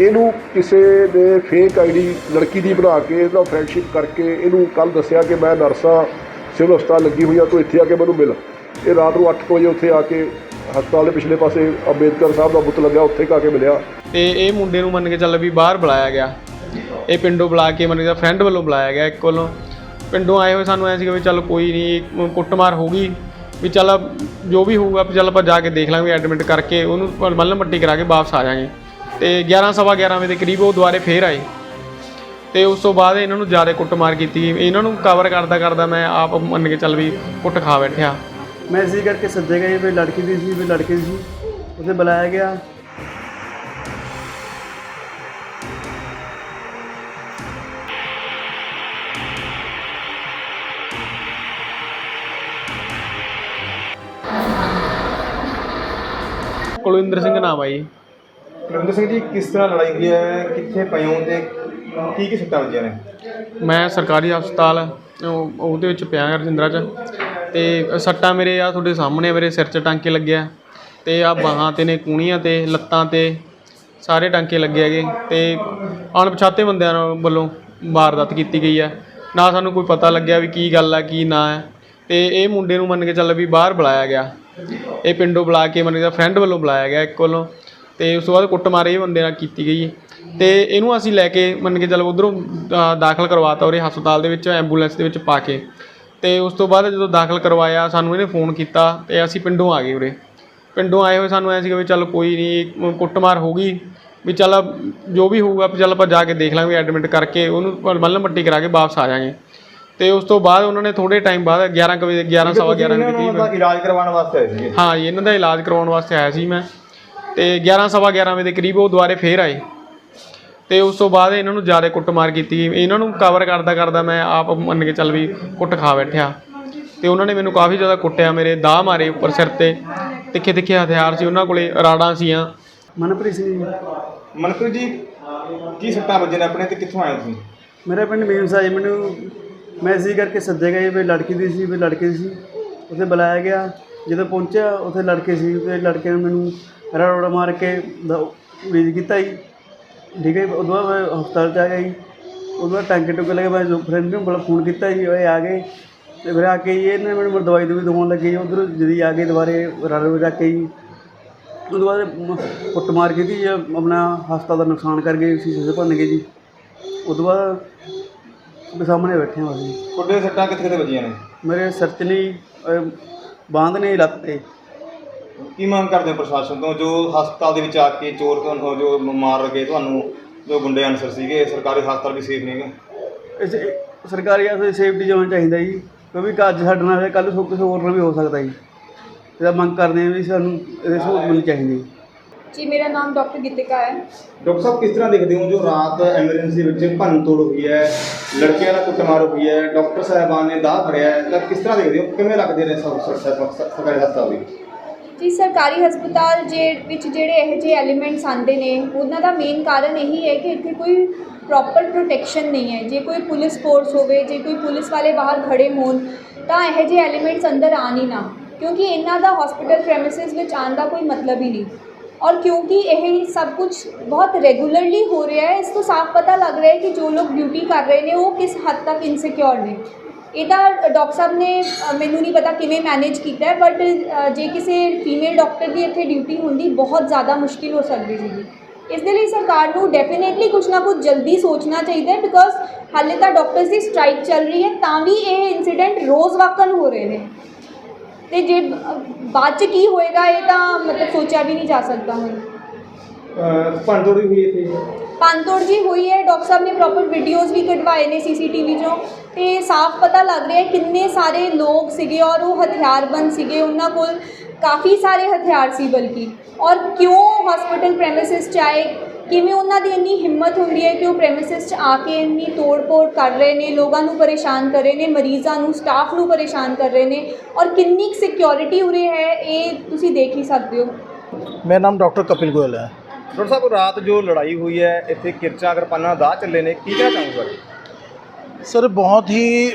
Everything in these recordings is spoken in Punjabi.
ਇਹਨੂੰ ਕਿਸੇ ਨੇ ਫੇਕ ਆਈਡੀ ਲੜਕੀ ਦੀ ਬਣਾ ਕੇ ਇਹਦਾ ਫਰੈਂਡਸ਼ਿਪ ਕਰਕੇ ਇਹਨੂੰ ਕੱਲ ਦੱਸਿਆ ਕਿ ਮੈਂ ਨਰਸਾਂ, ਸਿਵਲ ਹਸਪਤਾਲ ਲੱਗੀ ਹੋਈ ਆ ਤੂੰ ਇੱਥੇ ਆ ਕੇ ਮੈਨੂੰ ਮਿਲ। ਇਹ ਰਾਤ ਨੂੰ 8 ਵਜੇ ਉੱਥੇ ਆ ਕੇ ਹਸਪਤਾਲ ਦੇ ਪਿਛਲੇ ਪਾਸੇ ਅੰਬੇਦਕਰ ਸਾਹਿਬ ਦਾ ਬੁੱਤ ਲੱਗਿਆ, ਉੱਥੇ ਆ ਕੇ ਮਿਲਿਆ। ਤੇ ਇਹ ਮੁੰਡੇ ਨੂੰ ਮੰਨ ਕੇ ਚੱਲ ਵੀ ਬਾਹਰ ਬੁਲਾਇਆ ਗਿਆ। ਇਹ ਪਿੰਡੋਂ ਬੁਲਾ ਕੇ ਮੰਨ ਕੇ ਫਰੈਂਡ ਵੱਲੋਂ ਬੁਲਾਇਆ ਗਿਆ ਇੱਕ ਵੱਲੋਂ। ਪਿੰਡੋਂ ਆਏ ਹੋਏ ਸਾਨੂੰ ਐ ਸੀਗਾ ਵੀ ਚੱਲ ਕੋਈ ਨਹੀਂ ਕੁੱਟਮਾਰ ਹੋਊਗੀ ਵੀ ਚੱਲ ਜੋ ਵੀ ਹੋਊਗਾ, ਵੀ ਚੱਲ ਆਪਾਂ ਜਾ ਕੇ ਦੇਖ ਲਾਂਗੇ ਐਡਮਿਟ ਕਰਕੇ ਉਹਨੂੰ ਮੱਲਮ ਪੱਟੀ ਕਰਾ ਕੇ ਵਾਪਸ ਆ ਜਾਾਂਗੇ। ਤੇ 11 ਸਵਾ 11 ਵਜੇ ਦੇ ਕਰੀਬ ਉਹ ਦੁਬਾਰੇ ਫੇਰ ਆਏ। ਤੇ ਉਸ ਤੋਂ ਬਾਅਦ ਇਹਨਾਂ ਨੂੰ ਜ਼ਿਆਦਾ ਕੁੱਟਮਾਰ ਕੀਤੀ। ਇਹਨਾਂ ਨੂੰ ਕਵਰ ਕਰਦਾ ਕਰਦਾ ਮੈਂ ਆਪ ਮੰਨ ਕੇ ਚੱਲ ਵੀ ਕੁੱਟ ਖਾ ਬੈਠਿਆ। ਮੈਂ ਇਸੇ ਕਰਕੇ ਸੱਦੇ ਗਏ ਵੀ ਲੜਕੀ ਦੀ ਸੀ ਵੀ ਲੜਕੇ ਦੀ ਸੀ। ਉਹਦੇ ਬੁਲਾਇਆ ਗਿਆ। ਕੁਲਵਿੰਦਰ ਸਿੰਘ ਨਾਮ ਆ ਜੀ। ਰਵਿੰਦਰ ਸਿੰਘ ਜੀ, ਕਿਸ ਤਰ੍ਹਾਂ ਲੜਾਈ ਹੋਈ ਹੈ? ਕਿੱਥੇ ਪਏ ਹੋ ਤੇ ਕੀ ਕੀ ਸੱਟਾਂ ਵੱਜੀਆਂ ਨੇ? ਮੈਂ ਸਰਕਾਰੀ ਹਸਪਤਾਲ, ਉਹ- ਉਹਦੇ ਵਿੱਚ ਪਿਆ ਰਜਿੰਦਰਾ 'ਚ। ਤੇ ਸੱਟਾਂ ਮੇਰੇ ਆ ਤੁਹਾਡੇ ਸਾਹਮਣੇ ਮੇਰੇ ਸਿਰ 'ਚ ਟਾਂਕੇ ਲੱਗਿਆ ਤੇ ਆ ਬਾਹਾਂ ਤੇ ਨੇ ਕੂਣੀਆਂ ਤੇ, ਲੱਤਾਂ ਤੇ, ਸਾਰੇ ਟਾਂਕੇ ਲੱਗੇ ਹੈਗੇ। ਤੇ ਅਣਪਛਾਤੇ ਬੰਦਿਆਂ ਨਾਲ ਵੱਲੋਂ ਵਾਰਦਾਤ ਕੀਤੀ ਗਈ ਹੈ। ਨਾ ਸਾਨੂੰ ਕੋਈ ਪਤਾ ਲੱਗਿਆ ਵੀ ਕੀ ਗੱਲ ਹੈ ਕੀ ਨਾ ਹੈ। ਤੇ ਇਹ ਮੁੰਡੇ ਨੂੰ ਮੰਨ ਕੇ ਚੱਲ ਵੀ ਬਾਹਰ ਬੁਲਾਇਆ ਗਿਆ। ਇਹ ਪਿੰਡੋਂ ਬੁਲਾ ਕੇ ਮੰਨ ਕੇ ਫਰੈਂਡ ਵੱਲੋਂ ਬੁਲਾਇਆ ਗਿਆ ਇੱਕ ਵੱਲੋਂ। ਤੇ ਉਸ ਤੋਂ ਬਾਅਦ ਕੁੱਟਮਾਰ ਇਹ ਬੰਦੇ ਨਾਲ ਕੀਤੀ ਗਈ ਤੇ ਇਹਨੂੰ ਅਸੀਂ ਲੈ ਕੇ ਮੰਨ ਕੇ ਚੱਲ ਉਧਰੋਂ ਦਾਖਲ ਕਰਵਾਤਾ ਉਰੇ ਹਸਪਤਾਲ ਦੇ ਵਿੱਚ ਐਂਬੂਲੈਂਸ ਦੇ ਵਿੱਚ ਪਾ ਕੇ। ਤੇ ਉਸ ਤੋਂ ਬਾਅਦ ਜਦੋਂ ਦਾਖਲ ਕਰਵਾਇਆ ਸਾਨੂੰ ਇਹਨੇ ਫੋਨ ਕੀਤਾ ਤੇ ਅਸੀਂ ਪਿੰਡੋਂ ਆ ਗਏ ਉਰੇ। ਪਿੰਡੋਂ ਆਏ ਹੋਏ ਸਾਨੂੰ ਐ ਸੀਗਾ ਵੀ ਚੱਲ ਕੋਈ ਨਹੀਂ ਕੁੱਟਮਾਰ ਹੋ ਗਈ। ਵੀ ਚੱਲ ਜੋ ਵੀ ਹੋਊਗਾ ਚੱਲ ਆਪਾਂ ਜਾ ਕੇ ਦੇਖ ਲਾਂਗੇ ਐਡਮਿਟ ਕਰਕੇ ਉਹਨੂੰ ਮੱਲਮ ਮੱਟੀ ਕਰਾ ਕੇ ਵਾਪਸ ਆ ਜਾਾਂਗੇ। ਤੇ ਉਸ ਤੋਂ ਬਾਅਦ ਉਹਨਾਂ ਨੇ ਥੋੜੇ ਟਾਈਮ ਬਾਅਦ 11 ਕੁ ਵਜੇ 11 ਸਵਾ 11 ਇਹਨਾਂ ਵਜੇ ਇਲਾਜ ਕਰਵਾਉਣ ਵਾਸਤੇ ਆਏ ਸੀਗੇ? ਹਾਂ ਇਹਨਾਂ ਦਾ ਇਲਾਜ ਕਰਵਾਉਣ ਵਾਸਤੇ ਆਇਆ ਸੀ ਮੈਂ। ਤੇ 11 ਸਵਾ 11 ਵਜੇ ਦੇ ਕਰੀਬ ਉਹ ਦੁਬਾਰੇ ਫੇਰ ਆਏ। ਤੇ ਉਸ ਤੋਂ ਬਾਅਦ ਇਹਨਾਂ ਨੂੰ ਜ਼ਿਆਦਾ ਕੁੱਟਮਾਰ ਕੀਤੀ। ਇਹਨਾਂ ਨੂੰ ਕਵਰ ਕਰਦਾ ਕਰਦਾ ਮੈਂ ਆਪ ਮੰਨ ਕੇ ਚੱਲ ਵੀ ਕੁੱਟ ਖਾ ਬੈਠਿਆ। ਤੇ ਉਹਨਾਂ ਨੇ ਮੈਨੂੰ ਕਾਫੀ ਜ਼ਿਆਦਾ ਕੁੱਟਿਆ ਮੇਰੇ ਦਾਅ ਮਾਰੇ ਉੱਪਰ ਸਿਰ ਤੇ। ਤਿੱਖੇ ਤਿੱਖੇ ਹਥਿਆਰ ਸੀ ਉਹਨਾਂ ਕੋਲੇ ਰਾੜਾਂ ਸੀਆਂ। ਮਨਪ੍ਰੀਤ ਸਿੰਘ ਜੀ। ਮਨਪ੍ਰੀਤ ਜੀ ਕੀ ਸੱਟਾਂ ਵੱਜੀਆਂ ਨੇ ਆਪਣੇ ਤੇ? ਕਿੱਥੋਂ ਆਏ ਤੁਸੀਂ? ਮੇਰਾ ਪਿੰਡ ਮੇਮਸਾ ਜੀ ਮੈਨੂੰ ਮੈਂ ਇਸੇ ਕਰਕੇ ਸੱਦੇ ਗਏ ਵੀ ਲੜਕੀ ਦੀ ਸੀ ਵੀ ਲੜਕੇ ਦੀ ਸੀ। ਉੱਥੇ ਬੁਲਾਇਆ ਗਿਆ। ਜਦੋਂ ਪਹੁੰਚਿਆ ਉੱਥੇ ਲੜਕੇ ਸੀ ਤੇ ਲੜਕੇ ਨੇ ਮੈਨੂੰ ਰੋੜਾ ਮਾਰ ਕੇ ਵੀਜ ਕੀਤਾ ਜੀ। ਠੀਕ ਹੈ। ਉਦੋਂ ਬਾਅਦ ਮੈਂ ਹਸਪਤਾਲ ਚ ਆ ਗਿਆ ਜੀ। ਉਦੋਂ ਬਾਅਦ ਟਾਂਕੇ ਟੁਕੇ ਲੱਗੇ ਮੈਂ ਫਰੈਂਡ ਨੂੰ ਬੜਾ ਫੋਨ ਕੀਤਾ ਜੀ ਉਹ ਆ ਗਏ। ਤੇ ਫਿਰ ਆ ਕੇ ਜੀ ਇਹਨੇ ਮੈਨੂੰ ਦਵਾਈ ਦਵਾਈ ਦਵਾਉਣ ਲੱਗੇ ਜੀ। ਉਧਰ ਜਦੀ ਆ ਗਏ ਦੁਬਾਰੇ ਰਲ ਜਾ ਕੇ ਜੀ। ਉਦੋਂ ਬਾਅਦ ਮ- ਕੁੱਟਮਾਰ ਕੀਤੀ ਜੀ ਆਪਣਾ ਹਸਪਤਾਲ ਦਾ ਨੁਕਸਾਨ ਕਰ ਗਏ ਸੀ ਸੇ ਭੰਨ ਗਏ ਜੀ। ਉਦੋਂ ਬਾਅਦ ਦੇ ਸਾਹਮਣੇ ਬੈਠੇ ਹਾਂ ਅਸੀਂ ਤੁਹਾਡੇ ਸੱਟਾਂ ਕਿੱਥੇ ਕਿੱਥੇ ਵੱਜੀਆਂ ਨੇ? ਮੇਰੇ ਸਿਰ 'ਚ ਨਹੀਂ ਬਾਂਦ ਨੇ ਲੱਤ ਤੇ। ਕੀ ਮੰਗ ਕਰਦੇ ਹੋ ਪ੍ਰਸ਼ਾਸਨ ਤੋਂ? ਜੋ ਹਸਪਤਾਲ ਦੇ ਵਿੱਚ ਆ ਕੇ ਚੋਰ ਤੁਹਾਨੂੰ ਜੋ ਮਾਰ ਗਏ ਤੁਹਾਨੂੰ ਜੋ ਗੁੰਡੇ ਅਨਸਰ ਸੀਗੇ ਸਰਕਾਰੀ ਹਸਪਤਾਲ ਵੀ ਸੇਫ ਨਹੀਂਗੇ ਇਸ ਸਰਕਾਰੀ ਆਸੇ ਸੇਫਟੀ ਜ਼ੋਨ ਚਾਹੀਦਾ ਜੀ ਕਿਉਂਕਿ ਅੱਜ ਸਾਡੇ ਨਾਲ ਕੱਲ੍ਹ ਨੂੰ ਕਿਸੇ ਹੋਰ ਨਾਲ ਵੀ ਹੋ ਸਕਦਾ ਜੀ। ਇਹਦਾ ਮੰਗ ਕਰਦੇ ਹਾਂ ਵੀ ਸਾਨੂੰ ਇਹਦੇ ਸਹੂਲਤ ਮਿਲਣੀ ਚਾਹੀਦੀ ਜੀ। ਮੇਰਾ ਨਾਮ ਡਾਕਟਰ ਗੀਤਿਕਾ ਹੈ। ਡਾਕਟਰ ਸਾਹਿਬ ਕਿਸ ਤਰ੍ਹਾਂ ਦੇਖਦੇ ਹੋ ਜੋ ਰਾਤ ਐਮਰਜੈਂਸੀ ਵਿੱਚ ਭੰਨ ਤੋੜ ਹੋਈ ਹੈ ਲੜਕਿਆਂ ਨਾਲ ਕੁੱਟਮਾਰ ਹੋਈ ਹੈ ਡਾਕਟਰ ਸਾਹਿਬਾਨ ਨੇ ਦਾਅ ਫੜਿਆ ਹੈ ਤਾਂ ਕਿਸ ਤਰ੍ਹਾਂ ਦੇਖਦੇ ਹੋ? ਕਿਵੇਂ ਲੱਗਦੇ ਨੇ ਸਰ- ਸਰ- ਸਰ- ਸਰਕਾਰੀ ਹਸਪਤਾਲ ਵੀ? ਜੀ, ਸਰਕਾਰੀ ਹਸਪਤਾਲ ਜੇ ਵਿੱਚ ਜਿਹੜੇ ਇਹੋ ਜਿਹੇ ਐਲੀਮੈਂਟਸ ਆਉਂਦੇ ਨੇ, ਉਹਨਾਂ ਦਾ ਮੇਨ ਕਾਰਨ ਇਹੀ ਹੈ ਕਿ ਇੱਥੇ ਕੋਈ ਪ੍ਰੋਪਰ ਪ੍ਰੋਟੈਕਸ਼ਨ ਨਹੀਂ ਹੈ। ਜੇ ਕੋਈ ਪੁਲਿਸ ਫੋਰਸ ਹੋਵੇ, ਜੇ ਕੋਈ ਪੁਲਿਸ ਵਾਲੇ ਬਾਹਰ ਖੜੇ ਹੋਣ, ਤਾਂ ਇਹੋ ਜਿਹੇ ਐਲੀਮੈਂਟਸ ਅੰਦਰ ਆਣ ਹੀ ਨਾ। ਕਿਉਂਕਿ ਇਹਨਾਂ ਦਾ ਹਸਪੀਟਲ ਪ੍ਰੈਮਿਸਿਸ ਵਿੱਚ ਆਉਣ ਦਾ ਕੋਈ ਮਤਲਬ ਹੀ ਨਹੀਂ। ਔਰ ਕਿਉਂਕਿ ਇਹ ਸਭ ਕੁਝ ਬਹੁਤ ਰੈਗੂਲਰਲੀ ਹੋ ਰਿਹਾ ਹੈ, ਇਸ ਤੋਂ ਸਾਫ਼ ਪਤਾ ਲੱਗ ਰਿਹਾ ਹੈ ਕਿ ਜੋ ਲੋਕ ਡਿਊਟੀ ਕਰ ਰਹੇ ਨੇ, ਉਹ ਕਿਸ ਹੱਦ ਤੱਕ ਇਨਸਿਕਿਉਰ ਨੇ। ਇਹਦਾ ਡਾਕਟਰ ਸਾਹਿਬ ਨੇ ਮੈਨੂੰ ਨਹੀਂ ਪਤਾ ਕਿਵੇਂ ਮੈਨੇਜ ਕੀਤਾ ਹੈ ਬਟ ਜੇ ਕਿਸੇ ਫੀਮੇਲ ਡਾਕਟਰ ਦੀ ਇੱਥੇ ਡਿਊਟੀ ਹੁੰਦੀ ਬਹੁਤ ਜ਼ਿਆਦਾ ਮੁਸ਼ਕਿਲ ਹੋ ਸਕਦੀ ਸੀਗੀ ਇਸ ਦੇ ਲਈ ਸਰਕਾਰ ਨੂੰ ਡੈਫੀਨੇਟਲੀ ਕੁਝ ਨਾ ਕੁਝ ਜਲਦੀ ਸੋਚਣਾ ਚਾਹੀਦਾ ਹੈ ਬਿਕੋਜ਼ ਹਾਲੇ ਤਾਂ ਡਾਕਟਰਸ ਦੀ ਸਟ੍ਰਾਈਕ ਚੱਲ ਰਹੀ ਹੈ ਤਾਂ ਵੀ ਇਹ ਇਨਸੀਡੈਂਟ ਰੋਜ਼ ਵਾਕਨ ਹੋ ਰਹੇ ਨੇ। ਤੇ ਜੇ ਬਾਅਦ ਚ ਕੀ ਹੋਏਗਾ ਇਹ ਤਾਂ ਮਤਲਬ ਸੋਚਿਆ ਵੀ ਨਹੀਂ ਜਾ ਸਕਦਾ ਹੁਣ। ਭੰਨ ਤੋੜ ਵੀ ਹੋਈ ਇੱਥੇ? ਪੰਤੋੜ ਜੀ ਹੋਈ ਹੈ ਡਾਕਟਰ ਸਾਹਿਬ ਨੇ ਪ੍ਰੋਪਰ ਵੀਡੀਓਜ਼ ਵੀ ਕਢਵਾਏ ਨੇ ਸੀਸੀਟੀਵੀ 'ਚੋਂ। ਤੇ ਸਾਫ਼ ਪਤਾ ਲੱਗ ਰਿਹਾ ਕਿੰਨੇ ਸਾਰੇ ਲੋਕ ਸੀਗੇ ਔਰ ਉਹ ਹਥਿਆਰਬੰਦ ਸੀਗੇ। ਉਹਨਾਂ ਕੋਲ ਕਾਫੀ ਸਾਰੇ ਹਥਿਆਰ ਸੀ ਬਲਕਿ। ਔਰ ਕਿਉਂ ਹਸਪੀਟਲ ਪ੍ਰੈਮਿਸਿਸ 'ਚ ਆਏ? ਕਿਵੇਂ ਉਹਨਾਂ ਦੀ ਇੰਨੀ ਹਿੰਮਤ ਹੁੰਦੀ ਹੈ ਕਿ ਉਹ ਪ੍ਰੈਮਿਸਿਸ 'ਚ ਆ ਕੇ ਇੰਨੀ ਤੋੜ-ਪੋੜ ਕਰ ਰਹੇ ਨੇ ਲੋਕਾਂ ਨੂੰ ਪਰੇਸ਼ਾਨ ਕਰ ਰਹੇ ਨੇ ਮਰੀਜ਼ਾਂ ਨੂੰ ਸਟਾਫ ਨੂੰ ਪਰੇਸ਼ਾਨ ਕਰ ਰਹੇ ਨੇ ਔਰ ਕਿੰਨੀ ਸਿਕਿਉਰਿਟੀ ਉਰੇ ਹੈ ਇਹ ਤੁਸੀਂ ਦੇਖ ਹੀ ਸਕਦੇ ਹੋ। ਮੇਰਾ ਨਾਮ ਡਾਕਟਰ ਕਪਿਲ ਗੋਇਲ ਹੈ। ਡਾਕਟਰ ਸਾਹਿਬ ਰਾਤ ਜੋ ਲੜਾਈ ਹੋਈ ਹੈ ਇੱਥੇ ਕਿਰਚਾ ਕਿਰਪਾਨਾਂ ਦਾਅ ਚੱਲੇ ਨੇ ਕੀ ਕਹਿਣਾ ਚਾਹੋਗੇ? ਸਰ, ਬਹੁਤ ਹੀ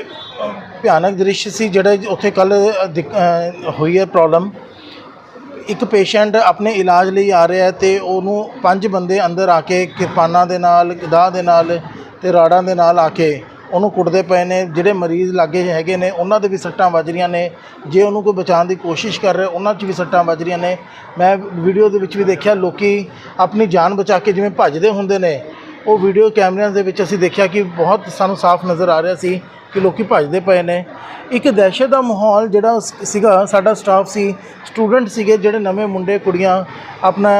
ਭਿਆਨਕ ਦ੍ਰਿਸ਼ ਸੀ ਜਿਹੜਾ ਉੱਥੇ ਕੱਲ ਹੋਈ ਹੈ ਪ੍ਰੋਬਲਮ। ਇੱਕ ਪੇਸ਼ੈਂਟ ਆਪਣੇ ਇਲਾਜ ਲਈ ਆ ਰਿਹਾ ਹੈ ਤੇ ਉਹਨੂੰ ਪੰਜ ਬੰਦੇ ਅੰਦਰ ਆ ਕੇ ਕਿਰਪਾਨਾਂ ਦੇ ਨਾਲ ਦਾਅ ਦੇ ਨਾਲ ਤੇ ਰਾੜਾਂ ਦੇ ਨਾਲ ਆ ਕੇ ਉਹਨੂੰ ਕੁੱਟਦੇ ਪਏ ਨੇ। ਜਿਹੜੇ ਮਰੀਜ਼ ਲਾਗੇ ਹੈਗੇ ਨੇ, ਉਹਨਾਂ ਦੇ ਵੀ ਸੱਟਾਂ ਵੱਜ ਰਹੀਆਂ ਨੇ। ਜੇ ਉਹਨੂੰ ਕੋਈ ਬਚਾਉਣ ਦੀ ਕੋਸ਼ਿਸ਼ ਕਰ ਰਿਹਾ, ਉਹਨਾਂ 'ਚ ਵੀ ਸੱਟਾਂ ਵੱਜ ਰਹੀਆਂ ਨੇ। ਮੈਂ ਵੀਡੀਓ ਦੇ ਵਿੱਚ ਵੀ ਦੇਖਿਆ, ਲੋਕੀ ਆਪਣੀ ਜਾਨ ਬਚਾ ਕੇ ਜਿਵੇਂ ਭੱਜਦੇ ਹੁੰਦੇ ਨੇ ਉਹ ਵੀਡੀਓ ਕੈਮਰਿਆਂ ਦੇ ਵਿੱਚ ਅਸੀਂ ਦੇਖਿਆ ਕਿ ਬਹੁਤ ਸਾਨੂੰ ਸਾਫ਼ ਨਜ਼ਰ ਆ ਰਿਹਾ ਸੀ ਕਿ ਲੋਕੀ ਭੱਜਦੇ ਪਏ ਨੇ। ਇੱਕ ਦਹਿਸ਼ਤ ਦਾ ਮਾਹੌਲ ਜਿਹੜਾ ਸੀਗਾ, ਸਾਡਾ ਸਟਾਫ ਸੀ ਸਟੂਡੈਂਟ ਸੀਗੇ, ਜਿਹੜੇ ਨਵੇਂ ਮੁੰਡੇ, ਕੁੜੀਆਂ ਆਪਣਾ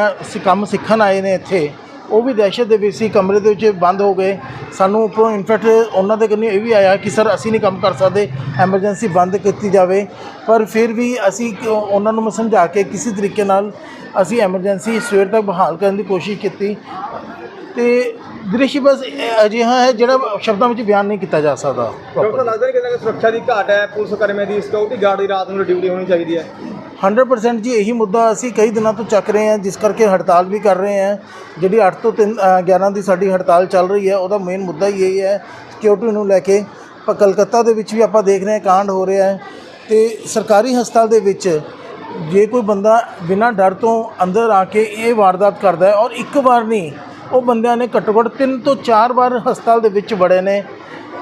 ਕੰਮ ਸਿੱਖਣ ਆਏ ਨੇ ਇੱਥੇ। ਉਹ ਵੀ ਦਹਿਸ਼ਤ ਦੇ ਵਿੱਚ ਸੀ, ਕਮਰੇ ਦੇ ਵਿੱਚ ਬੰਦ ਹੋ ਗਏ। ਸਾਨੂੰ ਉੱਪਰੋਂ ਇਨਫੈਕਟ ਉਹਨਾਂ ਦੇ ਕੰਨੀ ਇਹ ਵੀ ਆਇਆ ਕਿ ਸਰ, ਅਸੀਂ ਨਹੀਂ ਕੰਮ ਕਰ ਸਕਦੇ ਐਮਰਜੈਂਸੀ ਬੰਦ ਕੀਤੀ ਜਾਵੇ। ਪਰ ਫਿਰ ਵੀ ਅਸੀਂ ਉਹਨਾਂ ਨੂੰ ਸਮਝਾ ਕੇ ਕਿਸੇ ਤਰੀਕੇ ਨਾਲ ਅਸੀਂ ਐਮਰਜੈਂਸੀ ਸਵੇਰ ਤੱਕ ਬਹਾਲ ਕਰਨ ਦੀ ਕੋਸ਼ਿਸ਼ ਕੀਤੀ। ਤੇ ਦ੍ਰਿਸ਼ ਬਸ ਇਹ ਅਜਿਹਾ ਹੈ ਜਿਹੜਾ ਸ਼ਬਦਾਂ ਵਿੱਚ ਬਿਆਨ ਨਹੀਂ ਕੀਤਾ ਜਾ ਸਕਦਾ ਡਾਕਟਰ ਲੱਗਦਾ ਨਹੀਂ ਕਿ ਸੁਰੱਖਿਆ ਦੀ ਘਾਟ ਹੈ ਪੁਲਿਸ ਕਰਮੇ ਦੀ ਸਿਕਿਉਰਿਟੀ ਗਾਰਡ ਦੀ ਰਾਤ ਨੂੰ ਡਿਊਟੀ ਹੋਣੀ ਚਾਹੀਦੀ ਹੈ। 100% ਜੀ ਇਹੀ ਮੁੱਦਾ ਅਸੀਂ ਕਈ ਦਿਨਾਂ ਤੋਂ ਚੱਕ ਰਹੇ ਹਾਂ ਜਿਸ ਕਰਕੇ ਹੜਤਾਲ ਵੀ ਕਰ ਰਹੇ ਹਾਂ। ਜਿਹੜੀ 8 ਤੋਂ 3 11 ਦੀ ਸਾਡੀ ਹੜਤਾਲ ਚੱਲ ਰਹੀ ਹੈ ਉਹਦਾ ਮੇਨ ਮੁੱਦਾ ਹੀ ਇਹੀ ਹੈ ਸਿਕਿਉਰਿਟੀ ਨੂੰ ਲੈ ਕੇ। ਪਰ ਕਲਕੱਤਾ ਦੇ ਵਿੱਚ ਵੀ ਆਪਾਂ ਦੇਖ ਰਹੇ ਹਾਂ ਕਾਂਡ ਹੋ ਰਿਹਾ ਹੈ। ਤੇ ਸਰਕਾਰੀ ਹਸਪਤਾਲ ਦੇ ਵਿੱਚ ਜੇ ਕੋਈ ਬੰਦਾ ਬਿਨਾਂ ਡਰ ਤੋਂ ਅੰਦਰ ਆ ਕੇ ਇਹ ਵਾਰਦਾਤ ਕਰਦਾ ਹੈ ਔਰ ਇੱਕ ਵਾਰ ਨਹੀਂ ਉਹ ਬੰਦਿਆਂ ਨੇ ਘੱਟੋ ਘੱਟ ਤਿੰਨ ਤੋਂ ਚਾਰ ਵਾਰ ਹਸਪਤਾਲ ਦੇ ਵਿੱਚ ਵੜੇ ਨੇ।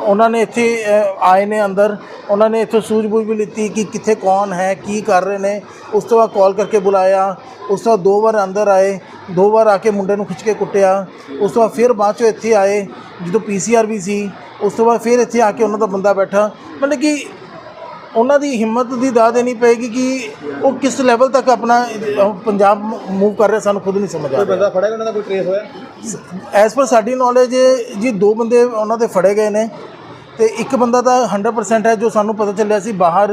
ਉਹਨਾਂ ਨੇ ਇੱਥੇ ਆਏ ਨੇ ਅੰਦਰ। ਉਹਨਾਂ ਨੇ ਇੱਥੋਂ ਸੂਝ-ਬੂਝ ਵੀ ਲਿੱਤੀ ਕਿ ਕਿੱਥੇ ਕੌਣ ਹੈ, ਕੀ ਕਰ ਰਹੇ ਨੇ। ਉਸ ਤੋਂ ਬਾਅਦ ਕਾਲ ਕਰਕੇ ਬੁਲਾਇਆ। ਉਸ ਤੋਂ ਬਾਅਦ ਦੋ ਵਾਰ ਅੰਦਰ ਆਏ। ਦੋ ਵਾਰ ਆ ਕੇ ਮੁੰਡੇ ਨੂੰ ਖਿੱਚ ਕੇ ਕੁੱਟਿਆ। ਉਸ ਤੋਂ ਬਾਅਦ ਫਿਰ ਬਾਅਦ ਚੋਂ ਇੱਥੇ ਆਏ। ਜਦੋਂ ਪੀਸੀਆਰ ਵੀ ਸੀ, ਉਸ ਤੋਂ ਬਾਅਦ ਫਿਰ ਇੱਥੇ ਆ ਕੇ ਉਹਨਾਂ ਦਾ ਬੰਦਾ ਬੈਠਾ। ਮਤਲਬ ਕਿ ਉਹਨਾਂ ਦੀ ਹਿੰਮਤ ਦੀ ਦਾਅ ਦੇਣੀ ਪਏਗੀ ਕਿ ਉਹ ਕਿਸ ਲੈਵਲ ਤੱਕ ਆਪਣਾ ਪੰਜਾਬ ਮੂਵ ਕਰ ਰਿਹਾ ਸਾਨੂੰ ਖੁਦ ਨਹੀਂ ਸਮਝ ਆ ਕੋਈ ਰਿਹਾ। ਬੰਦਾ ਫੜਿਆ ਉਹਨਾਂ ਦਾ ਕੋਈ ਟ੍ਰੇਸ ਹੋਇਆ? ਐਸ ਪਰ ਸਾਡੀ ਨੌਲੇਜ ਜੀ ਦੋ ਬੰਦੇ ਉਹਨਾਂ ਦੇ ਫੜੇ ਗਏ ਨੇ ਤੇ ਇੱਕ ਬੰਦਾ ਤਾਂ 100% ਹੈ ਜੋ ਸਾਨੂੰ ਪਤਾ ਚੱਲਿਆ ਸੀ ਬਾਹਰ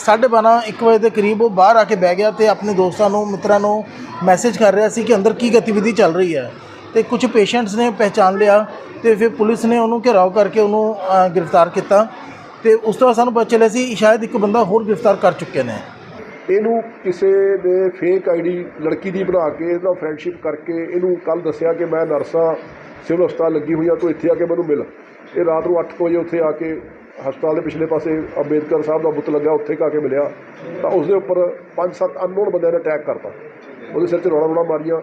12:30 1 ਵਜੇ ਦੇ ਕਰੀਬ ਉਹ ਬਾਹਰ ਆ ਕੇ ਬਹਿ ਗਿਆ ਤੇ ਆਪਣੇ ਦੋਸਤਾਂ ਨੂੰ ਮਿੱਤਰਾਂ ਨੂੰ ਮੈਸੇਜ ਕਰ ਰਿਹਾ ਸੀ ਕਿ ਅੰਦਰ ਕੀ ਗਤੀਵਿਧੀ ਚੱਲ ਰਹੀ ਹੈ। ਤੇ ਕੁਝ ਪੇਸ਼ੈਂਟਸ ਨੇ ਪਹਿਚਾਨ ਲਿਆ ਤੇ ਫਿਰ ਪੁਲਿਸ ਨੇ ਉਹਨੂੰ ਘਿਰਾਓ ਕਰਕੇ ਉਹਨੂੰ ਅ, ਗ੍ਰਿਫਤਾਰ ਕੀਤਾ। ਤੇ ਉਸ ਤੋਂ ਬਾਅਦ ਸਾਨੂੰ ਪਤਾ ਚੱਲਿਆ ਸੀ, ਸ਼ਾਇਦ ਇੱਕ ਬੰਦਾ ਹੋਰ ਗ੍ਰਿਫਤਾਰ ਕਰ ਚੁੱਕੇ ਨੇ। ਇਹਨੂੰ ਕਿਸੇ ਨੇ ਫੇਕ ਆਈਡੀ ਲੜਕੀ ਦੀ ਬਣਾ ਕੇ, ਇਹਦਾ ਫਰੈਂਡਸ਼ਿਪ ਕਰਕੇ, ਇਹਨੂੰ ਕੱਲ ਦੱਸਿਆ ਕਿ ਮੈਂ ਨਰਸਾਂ, ਸਿਵਲ ਹਸਪਤਾਲ ਲੱਗੀ ਹੋਈ ਆ ਤੂੰ ਇੱਥੇ ਆ ਕੇ ਮੈਨੂੰ ਮਿਲ। ਇਹ ਰਾਤ ਨੂੰ 8 ਵਜੇ ਉੱਥੇ ਆ ਕੇ ਹਸਪਤਾਲ ਦੇ ਪਿਛਲੇ ਪਾਸੇ ਅੰਬੇਦਕਰ ਸਾਹਿਬ ਦਾ ਬੁੱਤ ਲੱਗਾ, ਉੱਥੇ ਆ ਕੇ ਮਿਲਿਆ। ਤਾਂ ਉਸ ਦੇ ਉੱਪਰ 5-7 ਅਨਨੋਨ ਬੰਦਿਆਂ ਨੇ ਅਟੈਕ ਕਰਤਾ। ਉਹਦੇ ਸਿਰ 'ਚ ਰੌਲਾ ਰੌਲਾ ਮਾਰੀਆਂ।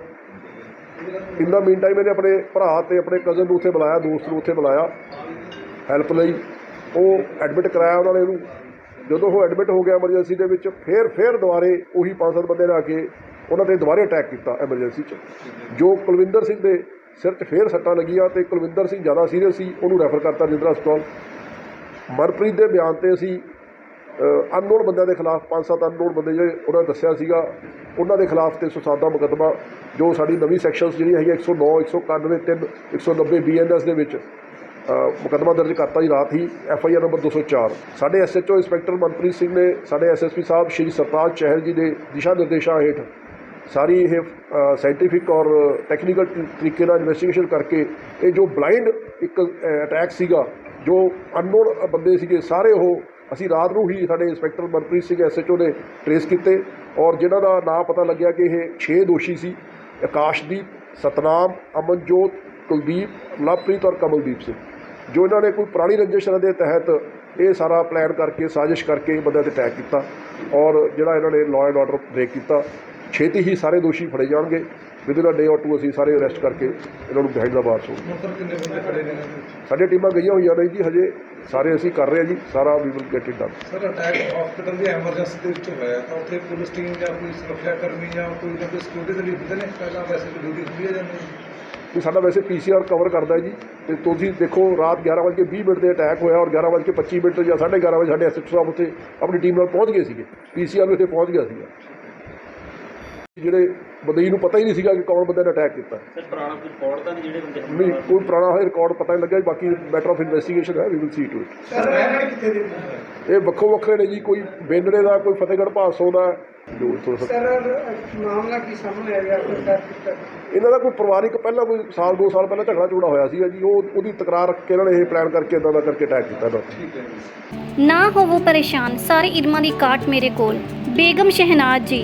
ਇੰਨਾ ਮੀਨ ਟਾਈਮ ਇਹਨੇ ਆਪਣੇ ਭਰਾ ਤੇ ਆਪਣੇ ਕਜ਼ਨ ਨੂੰ ਉੱਥੇ ਬੁਲਾਇਆ, ਦੋਸਤ ਨੂੰ ਉੱਥੇ ਬੁਲਾਇਆ। ਹੈਲਪ ਲਈ। ਉਹ ਐਡਮਿਟ ਕਰਾਇਆ ਉਹਨਾਂ ਨੇ ਇਹਨੂੰ। ਜਦੋਂ ਉਹ ਐਡਮਿਟ ਹੋ ਗਿਆ ਐਮਰਜੈਂਸੀ ਦੇ ਵਿੱਚ, ਫੇਰ ਫੇਰ ਦੁਬਾਰੇ ਉਹੀ ਪੰਜ ਸੱਤ ਬੰਦੇ ਨੇ ਆ ਕੇ ਉਹਨਾਂ ਤੇ ਦੁਬਾਰੇ ਅਟੈਕ ਕੀਤਾ ਐਮਰਜੈਂਸੀ 'ਚ। ਜੋ ਕੁਲਵਿੰਦਰ ਸਿੰਘ ਦੇ ਸਿਰ 'ਚ ਫੇਰ ਸੱਟਾਂ ਲੱਗੀਆਂ ਤੇ ਕੁਲਵਿੰਦਰ ਸਿੰਘ ਜ਼ਿਆਦਾ ਸੀਰੀਅਸ ਸੀ, ਉਹਨੂੰ ਰੈਫਰ ਕਰਤਾ ਰਜਿੰਦਰਾ ਹਸਪਤਾਲ। ਮਨਪ੍ਰੀਤ ਦੇ ਬਿਆਨ ਤੇ ਅਸੀਂ ਅਨਨੋਨ ਬੰਦਿਆਂ ਦੇ ਖਿਲਾਫ ਪੰਜ ਸੱਤ ਅਨਨੋਨ ਬੰਦੇ ਜਿਹੜੇ ਉਹਨਾਂ ਨੇ ਦੱਸਿਆ ਸੀਗਾ, ਉਹਨਾਂ ਦੇ ਖਿਲਾਫ ਤੇ ਦਾ ਮੁਕੱਦਮਾ ਜੋ ਸਾਡੀ ਨਵੀਂ ਸੈਕਸ਼ਨਸ ਜਿਹੜੀਆਂ ਹੈਗੀਆਂ 109 191 3 190 ਬੀਐਨਐਸ ਦੇ ਵਿੱਚ ਮੁਕੱਦਮਾ ਦਰਜ ਕਰਤਾ ਜੀ ਰਾਤ ਹੀ ਐਫ ਆਈ ਆਰ ਨੰਬਰ 204 ਸਾਡੇ ਐਸਐਚਓ ਇੰਸਪੈਕਟਰ ਮਨਪ੍ਰੀਤ ਸਿੰਘ ਨੇ ਸਾਡੇ ਐਸਐਸਪੀ ਸਾਹਿਬ ਸ਼੍ਰੀ ਸਰਤਾਜ ਚਹਿਲ ਜੀ ਦੇ ਦਿਸ਼ਾ ਨਿਰਦੇਸ਼ਾਂ ਹੇਠ ਸਾਰੀ ਇਹ ਸਾਇੰਟੀਫਿਕ ਔਰ ਟੈਕਨੀਕਲ ਤਰੀਕੇ ਨਾਲ ਇਨਵੈਸਟੀਗੇਸ਼ਨ ਕਰਕੇ ਇਹ ਜੋ ਬਲਾਈਂਡ ਇੱਕ ਅਟੈਕ ਸੀਗਾ ਜੋ ਅਨਨੋਨ ਬੰਦੇ ਸੀਗੇ ਸਾਰੇ ਉਹ ਅਸੀਂ ਰਾਤ ਨੂੰ ਹੀ ਸਾਡੇ ਇੰਸਪੈਕਟਰ ਮਨਪ੍ਰੀਤ ਸਿੰਘ ਐਸਐਚਓ ਨੇ ਟਰੇਸ ਕੀਤੇ ਔਰ ਜਿਨ੍ਹਾਂ ਦਾ ਨਾਮ ਪਤਾ ਲੱਗਿਆ ਕਿ ਇਹ 6 ਦੋਸ਼ੀ ਸੀ ਆਕਾਸ਼ਦੀਪ ਸਤਨਾਮ ਅਮਨਜੋਤ ਕੁਲਦੀਪ ਲਵਪ੍ਰੀਤ ਔਰ ਕਮਲਦੀਪ ਸਿੰਘ ਜੋ ਇਹਨਾਂ ਨੇ ਕੋਈ ਪੁਰਾਣੀ ਰੰਜਿਸ਼ ਦੇ ਤਹਿਤ ਇਹ ਸਾਰਾ ਪਲਾਨ ਕਰਕੇ ਸਾਜ਼ਿਸ਼ ਕਰਕੇ ਬੰਦਿਆਂ ਤੇ ਅਟੈਕ ਕੀਤਾ ਔਰ ਜਿਹੜਾ ਇਹਨਾਂ ਨੇ ਲਾਅ ਐਂਡ ਆਰਡਰ ਬ੍ਰੇਕ ਕੀਤਾ ਛੇਤੀ ਹੀ ਸਾਰੇ ਦੋਸ਼ੀ ਫੜੇ ਜਾਣਗੇ। ਵਿਦਿਨ ਅ ਡੇ ਔਰ ਟੂ ਅਸੀਂ ਸਾਰੇ ਅਰੈਸਟ ਕਰਕੇ ਇਹਨਾਂ ਨੂੰ ਬਿਹਾਈਂਡ ਦਾ ਬਾਰਸ ਹੋ ਸਾਡੀਆਂ ਟੀਮਾਂ ਗਈਆਂ ਹੋਈਆਂ ਨੇ ਜੀ ਹਜੇ ਸਾਰੇ ਅਸੀਂ ਕਰ ਰਹੇ ਹਾਂ ਜੀ ਸਾਰਾ we will get it done sir attack hospital the emergency ਦੇ ਵਿੱਚ ਹੋਇਆ। ਤਾਂ ਉੱਥੇ ਪੁਲਿਸ ਟੀਮ ਜਾਂ ਕੋਈ ਸੁਰੱਖਿਆ ਕਰਮੀ ਜਾਂ ਕੋਈ ਨਾ ਕੋਈ ਸਿਕਿਉਰਿਟੀ ਦੇ ਲਈ ਹੁੰਦੇ ਨੇ? ਪਹਿਲਾਂ ਵੈਸੇ ਕੋਈ ਡਿਊਟੀ ਹੁੰਦੀ ਹੈ ਜਾਂ ਨਹੀਂ? ਕਿ ਸਾਡਾ ਵੈਸੇ ਪੀਸੀਆਰ ਕਵਰ ਕਰਦਾ ਜੀ। ਤੇ ਤੁਸੀਂ ਦੇਖੋ, ਰਾਤ 11:20 ਮਿੰਟ 'ਤੇ ਅਟੈਕ ਹੋਇਆ ਔਰ 11:25 ਮਿੰਟ ਜਾਂ 11:30 ਵਜੇ ਸਾਡੇ ਐਸਐਚਓ ਸਾਹਿਬ ਉੱਥੇ ਆਪਣੀ ਟੀਮ ਨਾਲ ਪਹੁੰਚ ਗਏ ਸੀਗੇ। ਪੀਸੀਆਰ ਵੀ ਉੱਥੇ ਪਹੁੰਚ ਗਿਆ ਸੀਗਾ। ਜਿਹੜੇ ਬੰਦੇ ਨੂੰ ਪਤਾ ਹੀ ਨਹੀਂ ਸੀਗਾ ਕਿ ਕੌਣ ਬੰਦੇ ਨੇ ਅਟੈਕ ਕੀਤਾ। ਸਰ ਪੁਰਾਣਾ ਕੋਈ ਰਿਕਾਰਡ ਤਾਂ ਨਹੀਂ ਜਿਹੜੇ ਬੰਦੇ ਨਹੀਂ ਕੋਈ ਪੁਰਾਣਾ ਹੈ ਰਿਕਾਰਡ ਪਤਾ ਨਹੀਂ ਲੱਗਿਆ ਬਾਕੀ ਮੈਟਰ ਆਫ ਇਨਵੈਸਟੀਗੇਸ਼ਨ ਹੈ we will see to it ਇਹ ਵੱਖੋ ਵੱਖਰੇ ਨੇ ਜੀ ਕੋਈ ਬੇਨੜੇ ਦਾ ਕੋਈ ਫਤਿਹਗੜ੍ਹ ਭਾਸੋਂ ਦਾ। ਸਰ ਮਾਮਲਾ ਕੀ ਸਾਹਮਣੇ ਆਇਆ ਇਹਨਾਂ ਦਾ ਕੋਈ ਪਰਿਵਾਰਿਕ ਪਹਿਲਾਂ ਕੋਈ ਸਾਲ ਦੋ ਸਾਲ ਪਹਿਲਾਂ ਝਗੜਾ ਝੂੜਾ ਹੋਇਆ ਸੀਗਾ ਜੀ ਉਹ ਉਹਦੀ ਤਕਰਾਰ ਰੱਖ ਕੇ ਇਹਨਾਂ ਨੇ ਇਹ ਪਲਾਨ ਕਰਕੇ ਇਦਾਂ ਦਾ ਕਰਕੇ ਅਟੈਕ ਕੀਤਾ ਤੇ। ਨਾ ਹੋਵੋ ਪਰੇਸ਼ਾਨ ਸਾਰੇ ਇਲਮਾਂ ਦੀ ਕਾਟ ਮੇਰੇ ਕੋਲ। ਬੇਗਮ ਸ਼ਹਿਨਾਜ਼ ਜੀ।